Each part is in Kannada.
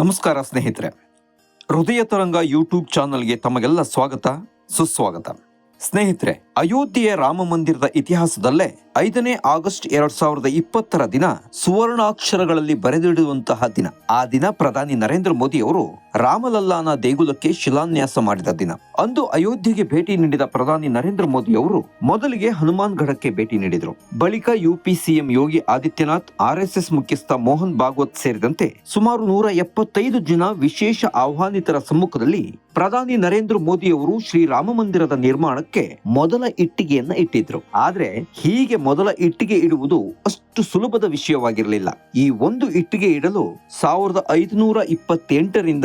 ನಮಸ್ಕಾರ ಸ್ನೇಹಿತರೆ. ಹೃದಯ ತರಂಗ ಯೂಟ್ಯೂಬ್ ಚಾನಲ್ಗೆ ತಮಗೆಲ್ಲ ಸ್ವಾಗತ ಸುಸ್ವಾಗತ. ಸ್ನೇಹಿತರೆ ಅಯೋಧ್ಯೆಯ ರಾಮ ಮಂದಿರದ ಇತಿಹಾಸದಲ್ಲೇ ಐದನೇ ಆಗಸ್ಟ್ ಎರಡ್ ಸಾವಿರದ ಇಪ್ಪತ್ತರ ದಿನ ಸುವರ್ಣಾಕ್ಷರಗಳಲ್ಲಿ ಬರೆದಿಡುವಂತಹ ದಿನ. ಆ ದಿನ ಪ್ರಧಾನಿ ನರೇಂದ್ರ ಮೋದಿ ಅವರು ರಾಮಲಲ್ಲಾನ ದೇಗುಲಕ್ಕೆ ಶಿಲಾನ್ಯಾಸ ಮಾಡಿದ ದಿನ. ಅಂದು ಅಯೋಧ್ಯೆಗೆ ಭೇಟಿ ನೀಡಿದ ಪ್ರಧಾನಿ ನರೇಂದ್ರ ಮೋದಿ ಅವರು ಮೊದಲಿಗೆ ಹನುಮಾನ್ ಗಢಕ್ಕೆ ಭೇಟಿ ನೀಡಿದರು. ಬಳಿಕ UP CM Yogi Adityanath RSS ಮುಖ್ಯಸ್ಥ ಮೋಹನ್ ಭಾಗವತ್ ಸೇರಿದಂತೆ ಸುಮಾರು ನೂರ ಎಪ್ಪತ್ತೈದು ಜನ ವಿಶೇಷ ಆಹ್ವಾನಿತರ ಸಮ್ಮುಖದಲ್ಲಿ ಪ್ರಧಾನಿ ನರೇಂದ್ರ ಮೋದಿ ಅವರು ಶ್ರೀರಾಮ ಮಂದಿರದ ನಿರ್ಮಾಣಕ್ಕೆ ಮೊದಲ ಇಟ್ಟಿಗೆಯನ್ನ ಇಟ್ಟಿದ್ರು. ಆದ್ರೆ ಹೀಗೆ ಮೊದಲ ಇಟ್ಟಿಗೆ ಇಡುವುದು ಅಷ್ಟು ಸುಲಭದ ವಿಷಯವಾಗಿರಲಿಲ್ಲ. ಈ ಒಂದು ಇಟ್ಟಿಗೆ ಇಡಲು ಸಾವಿರದ ಐದುನೂರ ಇಪ್ಪತ್ತೆಂಟರಿಂದ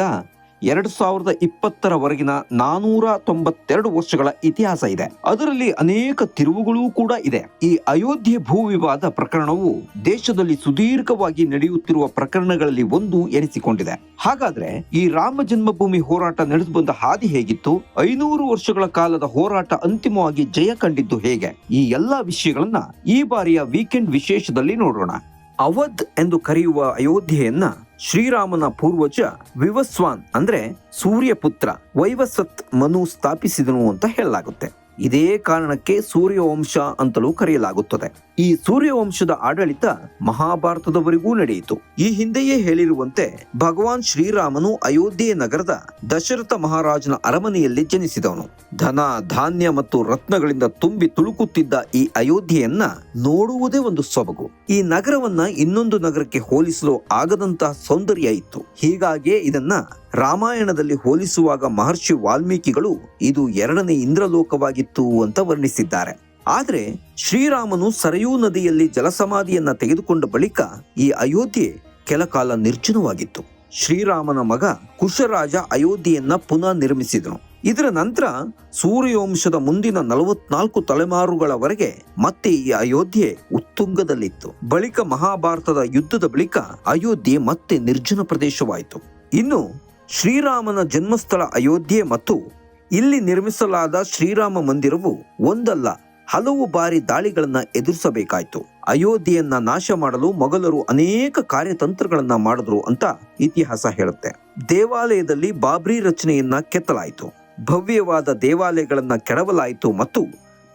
ಎರಡು ಸಾವಿರದ ಇಪ್ಪತ್ತರವರೆಗಿನ ನಾನೂರ ತೊಂಬತ್ತೆರಡು ವರ್ಷಗಳ ಇತಿಹಾಸ ಇದೆ. ಅದರಲ್ಲಿ ಅನೇಕ ತಿರುವುಗಳೂ ಕೂಡ ಇದೆ. ಈ ಅಯೋಧ್ಯೆ ಭೂ ವಿವಾದ ಪ್ರಕರಣವು ದೇಶದಲ್ಲಿ ಸುದೀರ್ಘವಾಗಿ ನಡೆಯುತ್ತಿರುವ ಪ್ರಕರಣಗಳಲ್ಲಿ ಒಂದು ಎನಿಸಿಕೊಂಡಿದೆ. ಹಾಗಾದ್ರೆ ಈ ರಾಮ ಜನ್ಮಭೂಮಿ ಹೋರಾಟ ನಡೆದು ಬಂದ ಹಾದಿ ಹೇಗಿತ್ತು? ಐನೂರು ವರ್ಷಗಳ ಕಾಲದ ಹೋರಾಟ ಅಂತಿಮವಾಗಿ ಜಯ ಕಂಡಿದ್ದು ಹೇಗೆ? ಈ ಎಲ್ಲಾ ವಿಷಯಗಳನ್ನ ಈ ಬಾರಿಯ ವೀಕೆಂಡ್ ವಿಶೇಷದಲ್ಲಿ ನೋಡೋಣ. ಅವಧ್ ಎಂದು ಕರೆಯುವ ಅಯೋಧ್ಯೆಯನ್ನ ಶ್ರೀರಾಮನ ಪೂರ್ವಜ ವಿವಸ್ವಾನ್ ಅಂದ್ರೆ ಸೂರ್ಯಪುತ್ರ ವೈವಸತ್ ಮನು ಸ್ಥಾಪಿಸಿದನು ಅಂತ ಹೇಳಲಾಗುತ್ತೆ. ಇದೇ ಕಾರಣಕ್ಕೆ ಸೂರ್ಯವಂಶ ಅಂತಲೂ ಕರೆಯಲಾಗುತ್ತದೆ. ಈ ಸೂರ್ಯವಂಶದ ಆಡಳಿತ ಮಹಾಭಾರತದವರೆಗೂ ನಡೆಯಿತು. ಈ ಹಿಂದೆಯೇ ಹೇಳಿರುವಂತೆ ಭಗವಾನ್ ಶ್ರೀರಾಮನು ಅಯೋಧ್ಯೆ ನಗರದ ದಶರಥ ಮಹಾರಾಜನ ಅರಮನೆಯಲ್ಲಿ ಜನಿಸಿದವನು. ಧನ, ಧಾನ್ಯ ಮತ್ತು ರತ್ನಗಳಿಂದ ತುಂಬಿ ತುಳುಕುತ್ತಿದ್ದ ಈ ಅಯೋಧ್ಯೆಯನ್ನ ನೋಡುವುದೇ ಒಂದು ಸೊಬಗು. ಈ ನಗರವನ್ನ ಇನ್ನೊಂದು ನಗರಕ್ಕೆ ಹೋಲಿಸಲು ಆಗದಂತಹ ಸೌಂದರ್ಯ ಇತ್ತು. ಹೀಗಾಗಿಯೇ ಇದನ್ನ ರಾಮಾಯಣದಲ್ಲಿ ಹೋಲಿಸುವಾಗ ಮಹರ್ಷಿ ವಾಲ್ಮೀಕಿಗಳು ಇದು ಎರಡನೇ ಇಂದ್ರಲೋಕವಾಗಿತ್ತು ಅಂತ ವರ್ಣಿಸಿದ್ದಾರೆ. ಆದ್ರೆ ಶ್ರೀರಾಮನು ಸರಯೂ ನದಿಯಲ್ಲಿ ಜಲಸಮಾಧಿಯನ್ನ ತೆಗೆದುಕೊಂಡ ಬಳಿಕ ಈ ಅಯೋಧ್ಯೆ ಕೆಲಕಾಲ ನಿರ್ಜನವಾಗಿತ್ತು. ಶ್ರೀರಾಮನ ಮಗ ಕುಶರಾಜ ಅಯೋಧ್ಯೆಯನ್ನ ಪುನಃ ನಿರ್ಮಿಸಿದನು. ಇದರ ನಂತರ ಸೂರ್ಯವಂಶದ ಮುಂದಿನ ನಲವತ್ನಾಲ್ಕು ತಲೆಮಾರುಗಳವರೆಗೆ ಮತ್ತೆ ಈ ಅಯೋಧ್ಯೆ ಉತ್ತುಂಗದಲ್ಲಿತ್ತು. ಬಳಿಕ ಮಹಾಭಾರತದ ಯುದ್ಧದ ಬಳಿಕ ಅಯೋಧ್ಯೆ ಮತ್ತೆ ನಿರ್ಜನ ಪ್ರದೇಶವಾಯಿತು. ಇನ್ನು ಶ್ರೀರಾಮನ ಜನ್ಮಸ್ಥಳ ಅಯೋಧ್ಯೆ ಮತ್ತು ಇಲ್ಲಿ ನಿರ್ಮಿಸಲಾದ ಶ್ರೀರಾಮ ಮಂದಿರವು ಒಂದಲ್ಲ ಹಲವು ಬಾರಿ ದಾಳಿಗಳನ್ನು ಎದುರಿಸಬೇಕಾಯಿತು. ಅಯೋಧ್ಯೆಯನ್ನ ನಾಶ ಮಾಡಲು ಮೊಘಲರು ಅನೇಕ ಕಾರ್ಯತಂತ್ರಗಳನ್ನ ಮಾಡಿದ್ರು ಅಂತ ಇತಿಹಾಸ ಹೇಳುತ್ತೆ. ದೇವಾಲಯದಲ್ಲಿ ಬಾಬ್ರಿ ರಚನೆಯನ್ನ ಕೆತ್ತಲಾಯಿತು. ಭವ್ಯವಾದ ದೇವಾಲಯಗಳನ್ನ ಕೆಡವಲಾಯಿತು ಮತ್ತು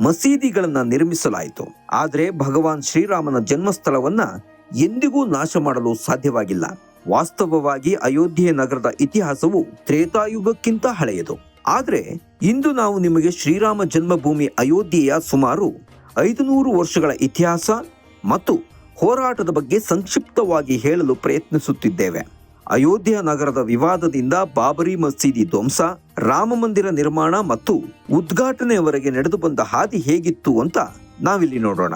ಮಸೀದಿಗಳನ್ನ ನಿರ್ಮಿಸಲಾಯಿತು. ಆದರೆ ಭಗವಾನ್ ಶ್ರೀರಾಮನ ಜನ್ಮಸ್ಥಳವನ್ನ ಎಂದಿಗೂ ನಾಶ ಮಾಡಲು ಸಾಧ್ಯವಾಗಿಲ್ಲ. ವಾಸ್ತವವಾಗಿ ಅಯೋಧ್ಯೆ ನಗರದ ಇತಿಹಾಸವು ತ್ರೇತಾಯುಗಕ್ಕಿಂತ ಹಳೆಯದು. ಆದ್ರೆ ಇಂದು ನಾವು ನಿಮಗೆ ಶ್ರೀರಾಮ ಜನ್ಮಭೂಮಿ ಅಯೋಧ್ಯೆಯ ಸುಮಾರು ಐದುನೂರು ವರ್ಷಗಳ ಇತಿಹಾಸ ಮತ್ತು ಹೋರಾಟದ ಬಗ್ಗೆ ಸಂಕ್ಷಿಪ್ತವಾಗಿ ಹೇಳಲು ಪ್ರಯತ್ನಿಸುತ್ತಿದ್ದೇವೆ. ಅಯೋಧ್ಯ ನಗರದ ವಿವಾದದಿಂದ ಬಾಬರಿ ಮಸೀದಿ ಧ್ವಂಸ, ರಾಮ ಮಂದಿರ ನಿರ್ಮಾಣ ಮತ್ತು ಉದ್ಘಾಟನೆಯವರೆಗೆ ನಡೆದು ಬಂದ ಹಾದಿ ಹೇಗಿತ್ತು ಅಂತ ನಾವಿಲ್ಲಿ ನೋಡೋಣ.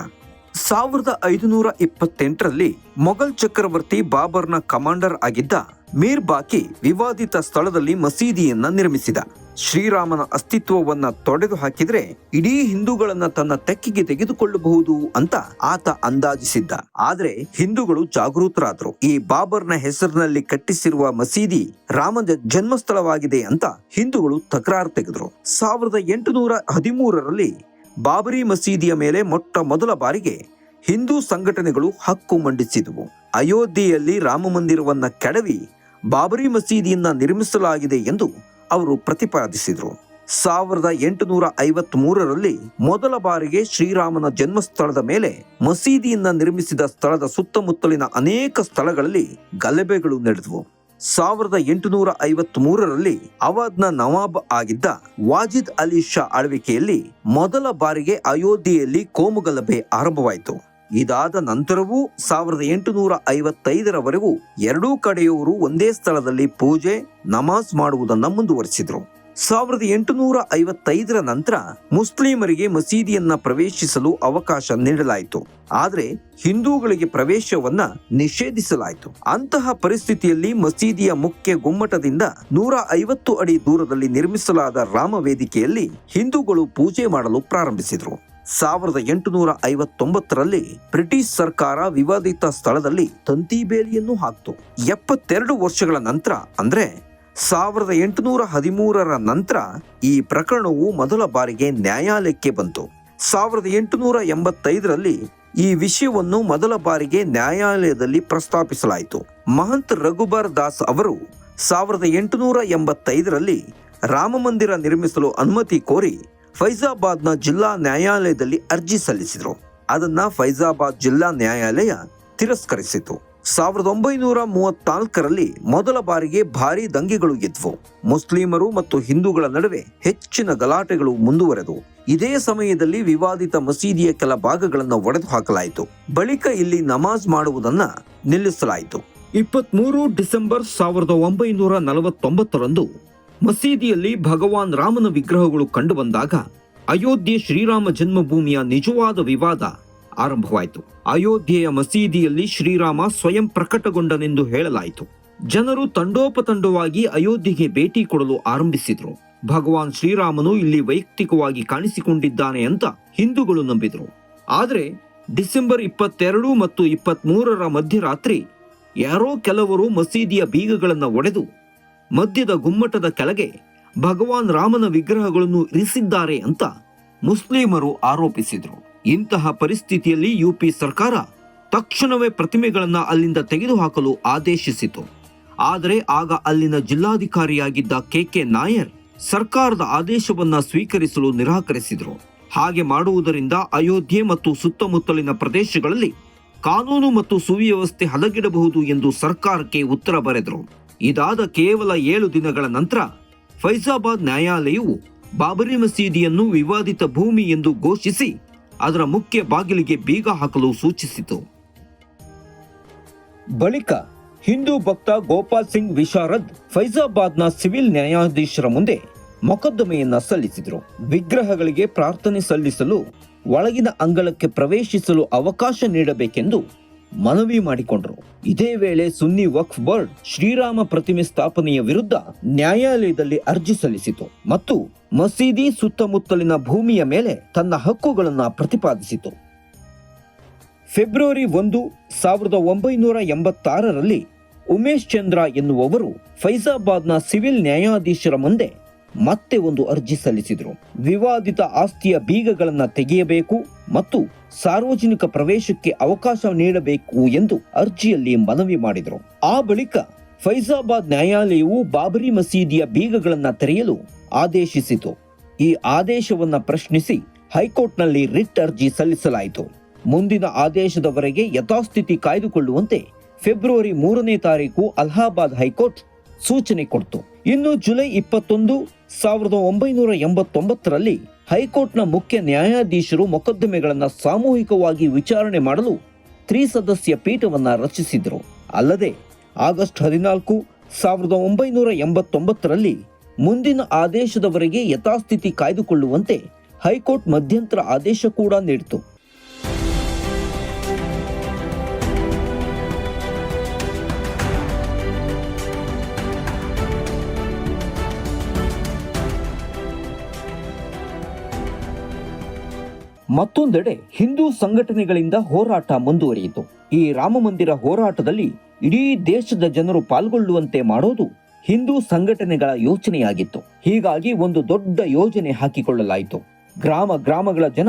ಸಾವಿರದ ಐದುನೂರ ಇಪ್ಪತ್ತೆಂಟರಲ್ಲಿ ಮೊಘಲ್ ಚಕ್ರವರ್ತಿ ಬಾಬರ್ನ ಕಮಾಂಡರ್ ಆಗಿದ್ದ ಮೀರ್ ಬಾಕಿ ವಿವಾದಿತ ಸ್ಥಳದಲ್ಲಿ ಮಸೀದಿಯನ್ನ ನಿರ್ಮಿಸಿದ. ಶ್ರೀರಾಮನ ಅಸ್ತಿತ್ವವನ್ನ ತೊಡೆದು ಹಾಕಿದ್ರೆ ಇಡೀ ಹಿಂದೂಗಳನ್ನ ತನ್ನ ತೆಕ್ಕಿಗೆ ತೆಗೆದುಕೊಳ್ಳಬಹುದು ಅಂತ ಆತ ಅಂದಾಜಿಸಿದ್ದ. ಆದ್ರೆ ಹಿಂದೂಗಳು ಜಾಗೃತರಾದ್ರು ಈ ಬಾಬರ್ನ ಹೆಸರಿನಲ್ಲಿ ಕಟ್ಟಿಸಿರುವ ಮಸೀದಿ ರಾಮನ ಜನ್ಮಸ್ಥಳವಾಗಿದೆ ಅಂತ ಹಿಂದೂಗಳು ತಕರಾರು ತೆಗೆದ್ರು. ಸಾವಿರದ ಎಂಟುನೂರ ಹದಿಮೂರರಲ್ಲಿ ಬಾಬರಿ ಮಸೀದಿಯ ಮೇಲೆ ಮೊಟ್ಟ ಮೊದಲ ಬಾರಿಗೆ ಹಿಂದೂ ಸಂಘಟನೆಗಳು ಹಕ್ಕು ಮಂಡಿಸಿದವು. ಅಯೋಧ್ಯೆಯಲ್ಲಿ ರಾಮ ಮಂದಿರವನ್ನ ಕೆಡವಿ ಬಾಬರಿ ಮಸೀದಿಯನ್ನು ನಿರ್ಮಿಸಲಾಗಿದೆ ಎಂದು ಅವರು ಪ್ರತಿಪಾದಿಸಿದರು. ಸಾವಿರದ ಎಂಟುನೂರ ಐವತ್ತ್ ಮೂರರಲ್ಲಿ ಮೊದಲ ಬಾರಿಗೆ ಶ್ರೀರಾಮನ ಜನ್ಮಸ್ಥಳದ ಮೇಲೆ ಮಸೀದಿಯನ್ನ ನಿರ್ಮಿಸಿದ ಸ್ಥಳದ ಸುತ್ತಮುತ್ತಲಿನ ಅನೇಕ ಸ್ಥಳಗಳಲ್ಲಿ ಗಲಭೆಗಳು ನಡೆದವು. ಸಾವಿರದ ಎಂಟುನೂರ ಐವತ್ತ್ ಮೂರರಲ್ಲಿ ಅವಧ್ನ ನವಾಬ್ ಆಗಿದ್ದ ವಾಜಿದ್ ಅಲಿ ಶಾ ಆಳ್ವಿಕೆಯಲ್ಲಿ ಮೊದಲ ಬಾರಿಗೆ ಅಯೋಧ್ಯೆಯಲ್ಲಿ ಕೋಮುಗಲಭೆ ಆರಂಭವಾಯಿತು. ಇದಾದ ನಂತರವೂ ಸಾವಿರದ ಎಂಟುನೂರ ಐವತ್ತೈದರವರೆಗೂ ಎರಡೂ ಕಡೆಯವರು ಒಂದೇ ಸ್ಥಳದಲ್ಲಿ ಪೂಜೆ, ನಮಾಜ್ ಮಾಡುವುದನ್ನು ಮುಂದುವರಿಸಿದ್ರು. ಸಾವಿರದ ಎಂಟುನೂರ ಐವತ್ತೈದರ ನಂತರ ಮುಸ್ಲಿಮರಿಗೆ ಮಸೀದಿಯನ್ನ ಪ್ರವೇಶಿಸಲು ಅವಕಾಶ ನೀಡಲಾಯಿತು. ಆದರೆ ಹಿಂದೂಗಳಿಗೆ ಪ್ರವೇಶವನ್ನ ನಿಷೇಧಿಸಲಾಯಿತು. ಅಂತಹ ಪರಿಸ್ಥಿತಿಯಲ್ಲಿ ಮಸೀದಿಯ ಮುಖ್ಯ ಗುಮ್ಮಟದಿಂದ ನೂರ ಐವತ್ತು ಅಡಿ ದೂರದಲ್ಲಿ ನಿರ್ಮಿಸಲಾದ ರಾಮ ವೇದಿಕೆಯಲ್ಲಿ ಹಿಂದೂಗಳು ಪೂಜೆ ಮಾಡಲು ಪ್ರಾರಂಭಿಸಿದರು. ಸಾವಿರದ ಎಂಟುನೂರ ಐವತ್ತೊಂಬತ್ತರಲ್ಲಿ ಬ್ರಿಟಿಷ್ ಸರ್ಕಾರ ವಿವಾದಿತ ಸ್ಥಳದಲ್ಲಿ ತಂತಿ ಬೇಲಿಯನ್ನು ಹಾಕ್ತು. ಎಪ್ಪತ್ತೆರಡು ವರ್ಷಗಳ ನಂತರ, ಅಂದ್ರೆ ಸಾವಿರದ ಎಂಟುನೂರ ಹದಿಮೂರರ ನಂತರ ಈ ಪ್ರಕರಣವು ಮೊದಲ ಬಾರಿಗೆ ನ್ಯಾಯಾಲಯಕ್ಕೆ ಬಂತು. ಸಾವಿರದ ಎಂಟುನೂರ ಎಂಬತ್ತೈದರಲ್ಲಿ ಈ ವಿಷಯವನ್ನು ಮೊದಲ ಬಾರಿಗೆ ನ್ಯಾಯಾಲಯದಲ್ಲಿ ಪ್ರಸ್ತಾಪಿಸಲಾಯಿತು. ಮಹಂತ್ ರಘುಬರ್ ದಾಸ್ ಅವರು ಸಾವಿರದ ಎಂಟುನೂರ ಎಂಬತ್ತೈದರಲ್ಲಿ ರಾಮಮಂದಿರ ನಿರ್ಮಿಸಲು ಅನುಮತಿ ಕೋರಿ ಫೈಜಾಬಾದ್ನ ಜಿಲ್ಲಾ ನ್ಯಾಯಾಲಯದಲ್ಲಿ ಅರ್ಜಿ ಸಲ್ಲಿಸಿದರು. ಅದನ್ನ ಫೈಜಾಬಾದ್ ಜಿಲ್ಲಾ ನ್ಯಾಯಾಲಯ ತಿರಸ್ಕರಿಸಿತು ಸಾವಿರದ ಒಂಬೈನೂರ ಮೂವತ್ನಾಲ್ಕರಲ್ಲಿ ಮೊದಲ ಬಾರಿಗೆ ಭಾರೀ ದಂಗೆಗಳು ಎದ್ವು. ಮುಸ್ಲಿಮರು ಮತ್ತು ಹಿಂದೂಗಳ ನಡುವೆ ಹೆಚ್ಚಿನ ಗಲಾಟೆಗಳು ಮುಂದುವರೆದು, ಇದೇ ಸಮಯದಲ್ಲಿ ವಿವಾದಿತ ಮಸೀದಿಯ ಕೆಲ ಭಾಗಗಳನ್ನು ಒಡೆದು ಹಾಕಲಾಯಿತು ಬಳಿಕ ಇಲ್ಲಿ ನಮಾಜ್ ಮಾಡುವುದನ್ನ ನಿಲ್ಲಿಸಲಾಯಿತು. ಇಪ್ಪತ್ಮೂರು ಡಿಸೆಂಬರ್ ಸಾವಿರದ ಒಂಬೈನೂರ ನಲವತ್ತೊಂಬತ್ತರಂದು ಮಸೀದಿಯಲ್ಲಿ ಭಗವಾನ್ ರಾಮನ ವಿಗ್ರಹಗಳು ಕಂಡುಬಂದಾಗ ಅಯೋಧ್ಯೆ ಶ್ರೀರಾಮ ಜನ್ಮಭೂಮಿಯ ನಿಜವಾದ ವಿವಾದ ಆರಂಭವಾಯಿತು. ಅಯೋಧ್ಯೆಯ ಮಸೀದಿಯಲ್ಲಿ ಶ್ರೀರಾಮ ಸ್ವಯಂ ಪ್ರಕಟಗೊಂಡನೆಂದು ಹೇಳಲಾಯಿತು. ಜನರು ತಂಡೋಪತಂಡವಾಗಿ ಅಯೋಧ್ಯೆಗೆ ಭೇಟಿ ಕೊಡಲು ಆರಂಭಿಸಿದರು. ಭಗವಾನ್ ಶ್ರೀರಾಮನು ಇಲ್ಲಿ ವೈಯಕ್ತಿಕವಾಗಿ ಕಾಣಿಸಿಕೊಂಡಿದ್ದಾನೆ ಅಂತ ಹಿಂದೂಗಳು ನಂಬಿದರು. ಆದರೆ ಡಿಸೆಂಬರ್ ಇಪ್ಪತ್ತೆರಡು ಮತ್ತು ಇಪ್ಪತ್ತ್ ಮೂರರ ಮಧ್ಯರಾತ್ರಿ ಯಾರೋ ಕೆಲವರು ಮಸೀದಿಯ ಬೀಗಗಳನ್ನು ಒಡೆದು ಮಧ್ಯದ ಗುಮ್ಮಟದ ಕೆಳಗೆ ಭಗವಾನ್ ರಾಮನ ವಿಗ್ರಹಗಳನ್ನು ಇರಿಸಿದ್ದಾರೆ ಅಂತ ಮುಸ್ಲಿಮರು ಆರೋಪಿಸಿದರು. ಇಂತಹ ಪರಿಸ್ಥಿತಿಯಲ್ಲಿ ಯುಪಿ ಸರ್ಕಾರ ತಕ್ಷಣವೇ ಪ್ರತಿಮೆಗಳನ್ನು ಅಲ್ಲಿಂದ ತೆಗೆದುಹಾಕಲು ಆದೇಶಿಸಿತು. ಆದರೆ ಆಗ ಅಲ್ಲಿನ ಜಿಲ್ಲಾಧಿಕಾರಿಯಾಗಿದ್ದ ಕೆ ಕೆ ನಾಯರ್ ಸರ್ಕಾರದ ಆದೇಶವನ್ನು ಸ್ವೀಕರಿಸಲು ನಿರಾಕರಿಸಿದರು. ಹಾಗೆ ಮಾಡುವುದರಿಂದ ಅಯೋಧ್ಯೆ ಮತ್ತು ಸುತ್ತಮುತ್ತಲಿನ ಪ್ರದೇಶಗಳಲ್ಲಿ ಕಾನೂನು ಮತ್ತು ಸುವ್ಯವಸ್ಥೆ ಹದಗೆಡಬಹುದು ಎಂದು ಸರ್ಕಾರಕ್ಕೆ ಉತ್ತರ ಬರೆದರು. ಇದಾದ ಕೇವಲ ಏಳು ದಿನಗಳ ನಂತರ ಫೈಜಾಬಾದ್ ನ್ಯಾಯಾಲಯವು ಬಾಬರಿ ಮಸೀದಿಯನ್ನು ವಿವಾದಿತ ಭೂಮಿ ಎಂದು ಘೋಷಿಸಿ ಅದರ ಮುಖ್ಯ ಬಾಗಿಲಿಗೆ ಬೀಗ ಹಾಕಲು ಸೂಚಿಸಿತು. ಬಳಿಕ ಹಿಂದೂ ಭಕ್ತ ಗೋಪಾಲ್ ಸಿಂಗ್ ವಿಶಾರದ್ ಫೈಜಾಬಾದ್ನ ಸಿವಿಲ್ ನ್ಯಾಯಾಧೀಶರ ಮುಂದೆ ಮೊಕದ್ದಮೆಯನ್ನ ಸಲ್ಲಿಸಿದರು. ವಿಗ್ರಹಗಳಿಗೆ ಪ್ರಾರ್ಥನೆ ಸಲ್ಲಿಸಲು ಒಳಗಿನ ಅಂಗಳಕ್ಕೆ ಪ್ರವೇಶಿಸಲು ಅವಕಾಶ ನೀಡಬೇಕೆಂದು ಮನವಿ ಮಾಡಿಕೊಂಡರು. ಇದೇ ವೇಳೆ ಸುನ್ನಿ ವಕ್ಫ್ ಬೋರ್ಡ್ ಶ್ರೀರಾಮ ಪ್ರತಿಮೆ ಸ್ಥಾಪನೆಯ ವಿರುದ್ಧ ನ್ಯಾಯಾಲಯದಲ್ಲಿ ಅರ್ಜಿ ಸಲ್ಲಿಸಿತು ಮತ್ತು ಮಸೀದಿ ಸುತ್ತಮುತ್ತಲಿನ ಭೂಮಿಯ ಮೇಲೆ ತನ್ನ ಹಕ್ಕುಗಳನ್ನು ಪ್ರತಿಪಾದಿಸಿತು. ಫೆಬ್ರವರಿ ಒಂದು ಸಾವಿರದ ಒಂಬೈನೂರ ಎಂಬತ್ತಾರರಲ್ಲಿ ಉಮೇಶ್ ಚಂದ್ರ ಎನ್ನುವವರು ಫೈಜಾಬಾದ್ನ ಸಿವಿಲ್ ನ್ಯಾಯಾಧೀಶರ ಮುಂದೆ ಮತ್ತೆ ಒಂದು ಅರ್ಜಿ ಸಲ್ಲಿಸಿದರು. ವಿವಾದಿತ ಆಸ್ತಿಯ ಬೀಗಗಳನ್ನು ತೆಗೆಯಬೇಕು ಮತ್ತು ಸಾರ್ವಜನಿಕ ಪ್ರವೇಶಕ್ಕೆ ಅವಕಾಶ ನೀಡಬೇಕು ಎಂದು ಅರ್ಜಿಯಲ್ಲಿ ಮನವಿ ಮಾಡಿದರು. ಆ ಬಳಿಕ ಫೈಜಾಬಾದ್ ನ್ಯಾಯಾಲಯವು ಬಾಬರಿ ಮಸೀದಿಯ ಬೀಗಗಳನ್ನು ತೆರೆಯಲು ಆದೇಶಿಸಿತು. ಈ ಆದೇಶವನ್ನು ಪ್ರಶ್ನಿಸಿ ಹೈಕೋರ್ಟ್ನಲ್ಲಿ ರಿಟ್ ಅರ್ಜಿ ಸಲ್ಲಿಸಲಾಯಿತು. ಮುಂದಿನ ಆದೇಶದವರೆಗೆ ಯಥಾಸ್ಥಿತಿ ಕಾಯ್ದುಕೊಳ್ಳುವಂತೆ ಫೆಬ್ರವರಿ ಮೂರನೇ ತಾರೀಕು ಅಲಹಾಬಾದ್ ಹೈಕೋರ್ಟ್ ಸೂಚನೆ ಕೊಡ್ತು. ಇನ್ನು ಜುಲೈ ಇಪ್ಪತ್ತೊಂದು, ಸಾವಿರದ ಒಂಬೈನೂರ ಎಂಬತ್ತೊಂಬತ್ತರಲ್ಲಿ ಹೈಕೋರ್ಟ್ನ ಮುಖ್ಯ ನ್ಯಾಯಾಧೀಶರು ಮೊಕದ್ದಮೆಗಳನ್ನು ಸಾಮೂಹಿಕವಾಗಿ ವಿಚಾರಣೆ ಮಾಡಲು ತ್ರಿಸದಸ್ಯ ಪೀಠವನ್ನ ರಚಿಸಿದರು. ಅಲ್ಲದೆ, ಆಗಸ್ಟ್ ಹದಿನಾಲ್ಕು, ಸಾವಿರದ ಒಂಬೈನೂರ ಎಂಬತ್ತೊಂಬತ್ತರಲ್ಲಿ ಮುಂದಿನ ಆದೇಶದವರೆಗೆ ಯಥಾಸ್ಥಿತಿ ಕಾಯ್ದುಕೊಳ್ಳುವಂತೆ ಹೈಕೋರ್ಟ್ ಮಧ್ಯಂತರ ಆದೇಶ ಕೂಡ ನೀಡಿತು. ಮತ್ತೊಂದೆಡೆ ಹಿಂದೂ ಸಂಘಟನೆಗಳಿಂದ ಹೋರಾಟ ಮುಂದುವರಿಯಿತು. ಈ ರಾಮಮಂದಿರ ಹೋರಾಟದಲ್ಲಿ ಇಡೀ ದೇಶದ ಜನರು ಪಾಲ್ಗೊಳ್ಳುವಂತೆ ಮಾಡೋದು ಹಿಂದೂ ಸಂಘಟನೆಗಳ ಯೋಚನೆಯಾಗಿತ್ತು. ಹೀಗಾಗಿ ಒಂದು ದೊಡ್ಡ ಯೋಜನೆ ಹಾಕಿಕೊಳ್ಳಲಾಯಿತು. ಗ್ರಾಮ ಗ್ರಾಮಗಳ ಜನ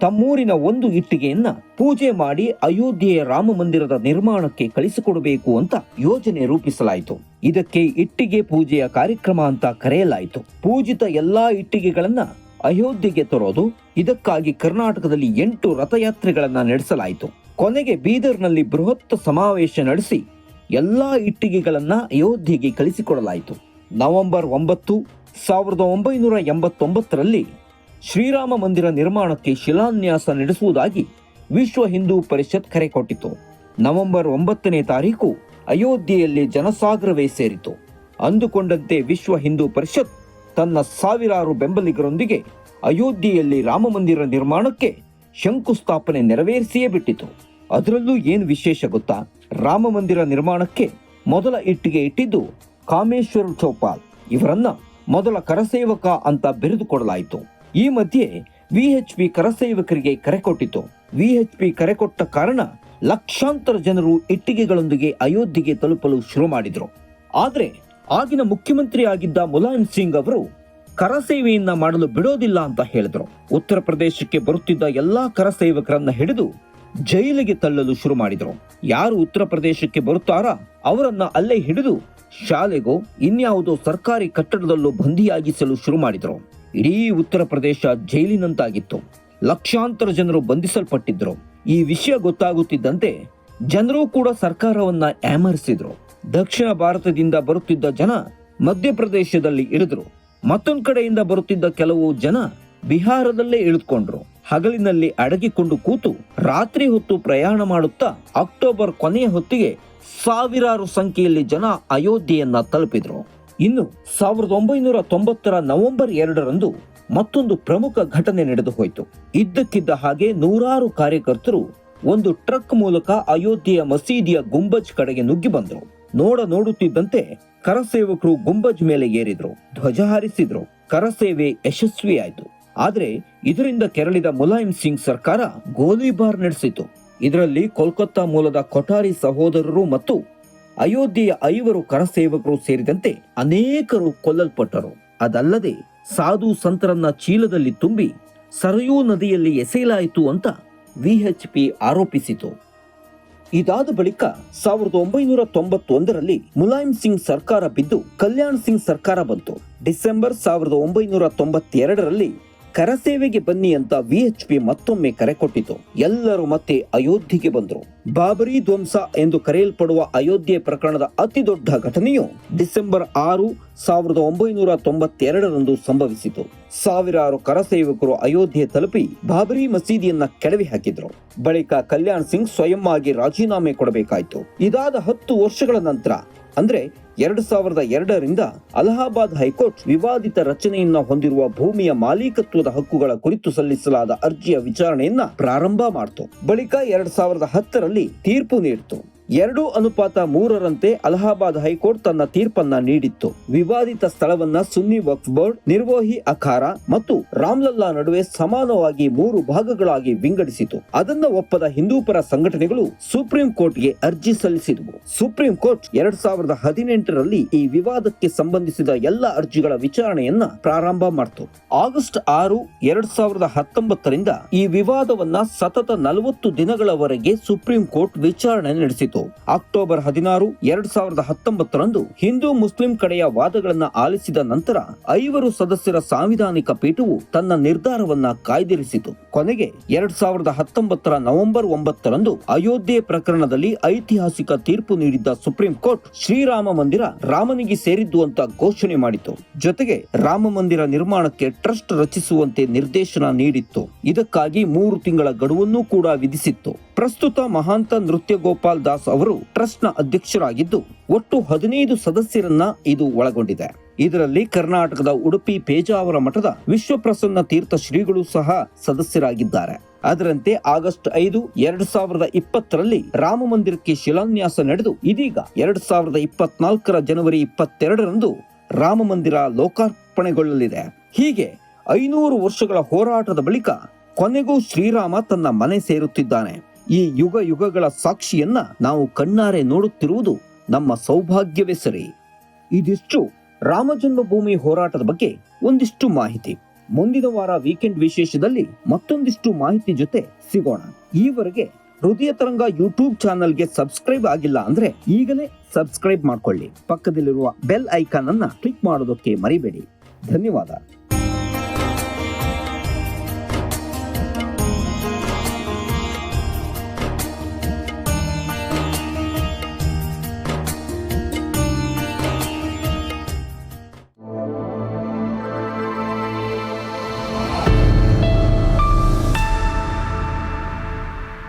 ತಮ್ಮೂರಿನ ಒಂದು ಇಟ್ಟಿಗೆಯನ್ನ ಪೂಜೆ ಮಾಡಿ ಅಯೋಧ್ಯೆಯ ರಾಮ ಮಂದಿರದ ನಿರ್ಮಾಣಕ್ಕೆ ಕಳಿಸಿಕೊಡಬೇಕು ಅಂತ ಯೋಜನೆ ರೂಪಿಸಲಾಯಿತು. ಇದಕ್ಕೆ ಇಟ್ಟಿಗೆ ಪೂಜೆಯ ಕಾರ್ಯಕ್ರಮ ಅಂತ ಕರೆಯಲಾಯಿತು. ಪೂಜಿತ ಎಲ್ಲಾ ಇಟ್ಟಿಗೆಗಳನ್ನ ಅಯೋಧ್ಯೆಗೆ ತರೋದು, ಇದಕ್ಕಾಗಿ ಕರ್ನಾಟಕದಲ್ಲಿ ಎಂಟು ರಥಯಾತ್ರೆಗಳನ್ನು ನಡೆಸಲಾಯಿತು. ಕೊನೆಗೆ ಬೀದರ್ನಲ್ಲಿ ಬೃಹತ್ ಸಮಾವೇಶ ನಡೆಸಿ ಎಲ್ಲಾ ಇಟ್ಟಿಗೆಗಳನ್ನು ಅಯೋಧ್ಯೆಗೆ ಕಳಿಸಿಕೊಡಲಾಯಿತು. ನವೆಂಬರ್ ಒಂಬತ್ತು, ಸಾವಿರದ ಒಂಬೈನೂರ ಎಂಬತ್ತೊಂಬತ್ತರಲ್ಲಿ ಶ್ರೀರಾಮ ಮಂದಿರ ನಿರ್ಮಾಣಕ್ಕೆ ಶಿಲಾನ್ಯಾಸ ನಡೆಸುವುದಾಗಿ ವಿಶ್ವ ಹಿಂದೂ ಪರಿಷತ್ ಕರೆ ಕೊಟ್ಟಿತು. ನವೆಂಬರ್ ಒಂಬತ್ತನೇ ತಾರೀಕು ಅಯೋಧ್ಯೆಯಲ್ಲಿ ಜನಸಾಗರವೇ ಸೇರಿತು. ಅಂದುಕೊಂಡಂತೆ ವಿಶ್ವ ಹಿಂದೂ ಪರಿಷತ್ ತನ್ನ ಸಾವಿರಾರು ಬೆಂಬಲಿಗರೊಂದಿಗೆ ಅಯೋಧ್ಯೆಯಲ್ಲಿ ರಾಮಮಂದಿರ ನಿರ್ಮಾಣಕ್ಕೆ ಶಂಕುಸ್ಥಾಪನೆ ನೆರವೇರಿಸಿಯೇ ಬಿಟ್ಟಿತು. ಅದರಲ್ಲೂ ಏನು ವಿಶೇಷ ಗೊತ್ತಾ? ರಾಮ ಮಂದಿರ ನಿರ್ಮಾಣಕ್ಕೆ ಮೊದಲ ಇಟ್ಟಿಗೆ ಇಟ್ಟಿದ್ದು ಕಾಮೇಶ್ವರ ಚೌಪಾಲ್. ಇವರನ್ನ ಮೊದಲ ಕರಸೇವಕ ಅಂತ ಬಿರಿದುಕೊಡಲಾಯಿತು. ಈ ಮಧ್ಯೆ ವಿಎಚ್ಪಿ ಕರಸೇವಕರಿಗೆ ಕರೆ ಕೊಟ್ಟಿತು. ವಿಎಚ್ಪಿ ಕರೆ ಕೊಟ್ಟ ಕಾರಣ ಲಕ್ಷಾಂತರ ಜನರು ಇಟ್ಟಿಗೆಗಳೊಂದಿಗೆ ಅಯೋಧ್ಯೆಗೆ ತಲುಪಲು ಶುರು ಮಾಡಿದ್ರು. ಆದ್ರೆ ಆಗಿನ ಮುಖ್ಯಮಂತ್ರಿ ಆಗಿದ್ದ ಮುಲಾಯಂ ಸಿಂಗ್ ಅವರು ಕರಸೇವೆಯನ್ನ ಮಾಡಲು ಬಿಡೋದಿಲ್ಲ ಅಂತ ಹೇಳಿದ್ರು. ಉತ್ತರ ಪ್ರದೇಶಕ್ಕೆ ಬರುತ್ತಿದ್ದ ಎಲ್ಲಾ ಕರಸೇವಕರನ್ನ ಹಿಡಿದು ಜೈಲಿಗೆ ತಳ್ಳಲು ಶುರು ಮಾಡಿದ್ರು. ಯಾರು ಉತ್ತರ ಪ್ರದೇಶಕ್ಕೆ ಬರುತ್ತಾರಾ ಅವರನ್ನ ಅಲ್ಲೇ ಹಿಡಿದು ಶಾಲೆಗೋ ಇನ್ಯಾವುದೋ ಸರ್ಕಾರಿ ಕಟ್ಟಡದಲ್ಲೂ ಬಂಧಿಯಾಗಿಸಲು ಶುರು ಮಾಡಿದ್ರು. ಇಡೀ ಉತ್ತರ ಪ್ರದೇಶ ಜೈಲಿನಂತಾಗಿತ್ತು. ಲಕ್ಷಾಂತರ ಜನರು ಬಂಧಿಸಲ್ಪಟ್ಟಿದ್ರು. ಈ ವಿಷಯ ಗೊತ್ತಾಗುತ್ತಿದ್ದಂತೆ ಜನರು ಕೂಡ ಸರ್ಕಾರವನ್ನ ಆಮರಿಸಿದ್ರು ದಕ್ಷಿಣ ಭಾರತದಿಂದ ಬರುತ್ತಿದ್ದ ಜನ ಮಧ್ಯಪ್ರದೇಶದಲ್ಲಿ ಇಳಿದ್ರು. ಮತ್ತೊಂದು ಕಡೆಯಿಂದ ಬರುತ್ತಿದ್ದ ಕೆಲವು ಜನ ಬಿಹಾರದಲ್ಲೇ ಇಳಿದುಕೊಂಡ್ರು. ಹಗಲಿನಲ್ಲಿ ಅಡಗಿಕೊಂಡು ಕೂತು ರಾತ್ರಿ ಹೊತ್ತು ಪ್ರಯಾಣ ಮಾಡುತ್ತಾ ಅಕ್ಟೋಬರ್ ಕೊನೆಯ ಹೊತ್ತಿಗೆ ಸಾವಿರಾರು ಸಂಖ್ಯೆಯಲ್ಲಿ ಜನ ಅಯೋಧ್ಯೆಯನ್ನ ತಲುಪಿದ್ರು. ಇನ್ನು ಸಾವಿರದ ಒಂಬೈನೂರ ತೊಂಬತ್ತರ ನವೆಂಬರ್ ಎರಡರಂದು ಮತ್ತೊಂದು ಪ್ರಮುಖ ಘಟನೆ ನಡೆದು ಹೋಯಿತು. ಇದ್ದಕ್ಕಿದ್ದ ಹಾಗೆ ನೂರಾರು ಕಾರ್ಯಕರ್ತರು ಒಂದು ಟ್ರಕ್ ಮೂಲಕ ಅಯೋಧ್ಯೆಯ ಮಸೀದಿಯ ಗುಂಬಜ್ ಕಡೆಗೆ ನುಗ್ಗಿ ಬಂದರು. ನೋಡ ನೋಡುತ್ತಿದ್ದಂತೆ ಕರಸೇವಕರು ಗುಂಬಜ್ ಮೇಲೆ ಏರಿದ್ರು, ಧ್ವಜ ಹಾರಿಸಿದ್ರು. ಕರಸೇವೆ ಯಶಸ್ವಿಯಾಯಿತು. ಆದರೆ ಇದರಿಂದ ಕೆರಳಿದ ಮುಲಾಯಂ ಸಿಂಗ್ ಸರ್ಕಾರ ಗೋಲಿಬಾರ್ ನಡೆಸಿತು. ಇದರಲ್ಲಿ ಕೋಲ್ಕತ್ತಾ ಮೂಲದ ಕೊಠಾರಿ ಸಹೋದರರು ಮತ್ತು ಅಯೋಧ್ಯೆಯ ಐವರು ಕರಸೇವಕರು ಸೇರಿದಂತೆ ಅನೇಕರು ಕೊಲ್ಲಲ್ಪಟ್ಟರು. ಅದಲ್ಲದೆ ಸಾಧು ಸಂತರನ್ನ ಚೀಲದಲ್ಲಿ ತುಂಬಿ ಸರಯೂ ನದಿಯಲ್ಲಿ ಎಸೆಯಲಾಯಿತು ಅಂತ ವಿಎಚ್ಪಿ ಆರೋಪಿಸಿತು. ಇದಾದ ಬಳಿಕ ಸಾವಿರದ ಒಂಬೈನೂರ ತೊಂಬತ್ತೊಂದರಲ್ಲಿ ಮುಲಾಯಂ ಸಿಂಗ್ ಸರ್ಕಾರ ಬಿದ್ದು ಕಲ್ಯಾಣ್ ಸಿಂಗ್ ಸರ್ಕಾರ ಬಂತು. ಡಿಸೆಂಬರ್ ಸಾವಿರದ ಒಂಬೈನೂರ ತೊಂಬತ್ತೆರಡರಲ್ಲಿ ಕರಸೇವೆಗೆ ಬನ್ನಿ ಅಂತ ವಿಎಚ್ಪಿ ಮತ್ತೊಮ್ಮೆ ಕರೆ ಕೊಟ್ಟಿತು. ಎಲ್ಲರೂ ಮತ್ತೆ ಅಯೋಧ್ಯೆಗೆ ಬಂದರು. ಬಾಬರಿ ಧ್ವಂಸ ಎಂದು ಕರೆಯಲ್ಪಡುವ ಅಯೋಧ್ಯೆ ಪ್ರಕರಣದ ಅತಿ ದೊಡ್ಡ ಘಟನೆಯು ಡಿಸೆಂಬರ್ ಆರು ಸಾವಿರದ ಒಂಬೈನೂರ ತೊಂಬತ್ತೆರಡರಂದು ಸಂಭವಿಸಿತು. ಸಾವಿರಾರು ಕರಸೇವಕರು ಅಯೋಧ್ಯೆ ತಲುಪಿ ಬಾಬರಿ ಮಸೀದಿಯನ್ನ ಕೆಡವಿ ಹಾಕಿದ್ರು. ಬಳಿಕ ಕಲ್ಯಾಣ್ ಸಿಂಗ್ ಸ್ವಯಂ ಆಗಿ ರಾಜೀನಾಮೆ ಕೊಡಬೇಕಾಯಿತು. ಇದಾದ ಹತ್ತು ವರ್ಷಗಳ ನಂತರ ಅಂದ್ರೆ ಎರಡು ಸಾವಿರದ ಎರಡರಿಂದ ಅಲಹಾಬಾದ್ ಹೈಕೋರ್ಟ್ ವಿವಾದಿತ ರಚನೆಯನ್ನ ಹೊಂದಿರುವ ಭೂಮಿಯ ಮಾಲೀಕತ್ವದ ಹಕ್ಕುಗಳ ಕುರಿತು ಸಲ್ಲಿಸಲಾದ ಅರ್ಜಿಯ ವಿಚಾರಣೆಯನ್ನ ಪ್ರಾರಂಭ ಮಾಡಿತು. ಬಳಿಕ ಎರಡ್ ಸಾವಿರದ ಹತ್ತರಲ್ಲಿ ತೀರ್ಪು ನೀಡಿತು. ಎರಡು ಅನುಪಾತ ಮೂರರಂತೆ ಅಲಹಾಬಾದ್ ಹೈಕೋರ್ಟ್ ತನ್ನ ತೀರ್ಪನ್ನ ನೀಡಿತ್ತು. ವಿವಾದಿತ ಸ್ಥಳವನ್ನ ಸುನ್ನಿ ವಕ್ಫ್ ಬೋರ್ಡ್, ನಿರ್ವೋಹಿ ಅಖಾರ ಮತ್ತು ರಾಮ್ಲಲ್ಲಾ ನಡುವೆ ಸಮಾನವಾಗಿ ಮೂರು ಭಾಗಗಳಾಗಿ ವಿಂಗಡಿಸಿತು. ಅದನ್ನ ಒಪ್ಪದ ಹಿಂದೂಪರ ಸಂಘಟನೆಗಳು ಸುಪ್ರೀಂ ಕೋರ್ಟ್ಗೆ ಅರ್ಜಿ ಸಲ್ಲಿಸಿದವು. ಸುಪ್ರೀಂ ಕೋರ್ಟ್ ಎರಡ್ ಸಾವಿರದ ಹದಿನೆಂಟರಲ್ಲಿ ಈ ವಿವಾದಕ್ಕೆ ಸಂಬಂಧಿಸಿದ ಎಲ್ಲ ಅರ್ಜಿಗಳ ವಿಚಾರಣೆಯನ್ನ ಪ್ರಾರಂಭ ಮಾಡಿತು. ಆಗಸ್ಟ್ ಆರು, ಎರಡ್ ಸಾವಿರದ ಹತ್ತೊಂಬತ್ತರಿಂದ ಈ ವಿವಾದವನ್ನ ಸತತ ನಲವತ್ತು ದಿನಗಳವರೆಗೆ ಸುಪ್ರೀಂ ಕೋರ್ಟ್ ವಿಚಾರಣೆ ನಡೆಸಿತು. ಅಕ್ಟೋಬರ್ ಹದಿನಾರು, ಎರಡ್ ಸಾವಿರದ ಹತ್ತೊಂಬತ್ತರಂದು ಹಿಂದೂ ಮುಸ್ಲಿಂ ಕಡೆಯ ವಾದಗಳನ್ನ ಆಲಿಸಿದ ನಂತರ ಐವರು ಸದಸ್ಯರ ಸಾಂವಿಧಾನಿಕ ಪೀಠವು ತನ್ನ ನಿರ್ಧಾರವನ್ನ ಕಾಯ್ದಿರಿಸಿತು. ಕೊನೆಗೆ ಎರಡ್ ಸಾವಿರದ ಹತ್ತೊಂಬತ್ತರ ನವೆಂಬರ್ ಒಂಬತ್ತರಂದು ಅಯೋಧ್ಯೆ ಪ್ರಕರಣದಲ್ಲಿ ಐತಿಹಾಸಿಕ ತೀರ್ಪು ನೀಡಿದ್ದ ಸುಪ್ರೀಂ ಕೋರ್ಟ್ ಶ್ರೀರಾಮ ಮಂದಿರ ರಾಮನಿಗೆ ಸೇರಿದ್ದು ಅಂತ ಘೋಷಣೆ ಮಾಡಿತು ಜೊತೆಗೆ ರಾಮ ಮಂದಿರ ನಿರ್ಮಾಣಕ್ಕೆ ಟ್ರಸ್ಟ್ ರಚಿಸುವಂತೆ ನಿರ್ದೇಶನ ನೀಡಿತ್ತು. ಇದಕ್ಕಾಗಿ ಮೂರು ತಿಂಗಳ ಗಡುವನ್ನೂ ಕೂಡ ವಿಧಿಸಿತ್ತು. ಪ್ರಸ್ತುತ ಮಹಾಂತ ನೃತ್ಯ ಗೋಪಾಲ್ ದಾಸ್ ಅವರು ಟ್ರಸ್ಟ್ನ ಅಧ್ಯಕ್ಷರಾಗಿದ್ದು, ಒಟ್ಟು ಹದಿನೈದು ಸದಸ್ಯರನ್ನ ಇದು ಒಳಗೊಂಡಿದೆ. ಇದರಲ್ಲಿ ಕರ್ನಾಟಕದ ಉಡುಪಿ ಪೇಜಾವರ ಮಠದ ವಿಶ್ವಪ್ರಸನ್ನ ತೀರ್ಥ ಶ್ರೀಗಳು ಸಹ ಸದಸ್ಯರಾಗಿದ್ದಾರೆ. ಅದರಂತೆ ಆಗಸ್ಟ್ ಐದು, ಎರಡ್ ಸಾವಿರದ ಇಪ್ಪತ್ತರಲ್ಲಿ ರಾಮ ಮಂದಿರಕ್ಕೆ ಶಿಲಾನ್ಯಾಸ ನಡೆದು, ಇದೀಗ ಎರಡ್ ಸಾವಿರದ ಇಪ್ಪತ್ನಾಲ್ಕರ ಜನವರಿ ಇಪ್ಪತ್ತೆರಡರಂದು ರಾಮ ಮಂದಿರ ಲೋಕಾರ್ಪಣೆಗೊಳ್ಳಲಿದೆ. ಹೀಗೆ ಐನೂರು ವರ್ಷಗಳ ಹೋರಾಟದ ಬಳಿಕ ಕೊನೆಗೂ ಶ್ರೀರಾಮ ತನ್ನ ಮನೆ ಸೇರುತ್ತಿದ್ದಾನೆ. ಈ ಯುಗ ಯುಗಗಳ ಸಾಕ್ಷಿಯನ್ನ ನಾವು ಕಣ್ಣಾರೆ ನೋಡುತ್ತಿರುವುದು ನಮ್ಮ ಸೌಭಾಗ್ಯವೇ ಸರಿ. ಇದಿಷ್ಟು ರಾಮ ಜನ್ಮಭೂಮಿ ಹೋರಾಟದ ಬಗ್ಗೆ ಒಂದಿಷ್ಟು ಮಾಹಿತಿ. ಮುಂದಿನ ವಾರ ವೀಕೆಂಡ್ ವಿಶೇಷದಲ್ಲಿ ಮತ್ತೊಂದಿಷ್ಟು ಮಾಹಿತಿ ಜೊತೆ ಸಿಗೋಣ. ಈವರೆಗೆ ಹೃದಯ ತರಂಗ ಯೂಟ್ಯೂಬ್ ಚಾನಲ್ಗೆ ಸಬ್ಸ್ಕ್ರೈಬ್ ಆಗಿಲ್ಲ ಅಂದ್ರೆ ಈಗಲೇ ಸಬ್ಸ್ಕ್ರೈಬ್ ಮಾಡ್ಕೊಳ್ಳಿ. ಪಕ್ಕದಲ್ಲಿರುವ ಬೆಲ್ ಐಕಾನ್ ಅನ್ನ ಕ್ಲಿಕ್ ಮಾಡೋದಕ್ಕೆ ಮರಿಬೇಡಿ. ಧನ್ಯವಾದ.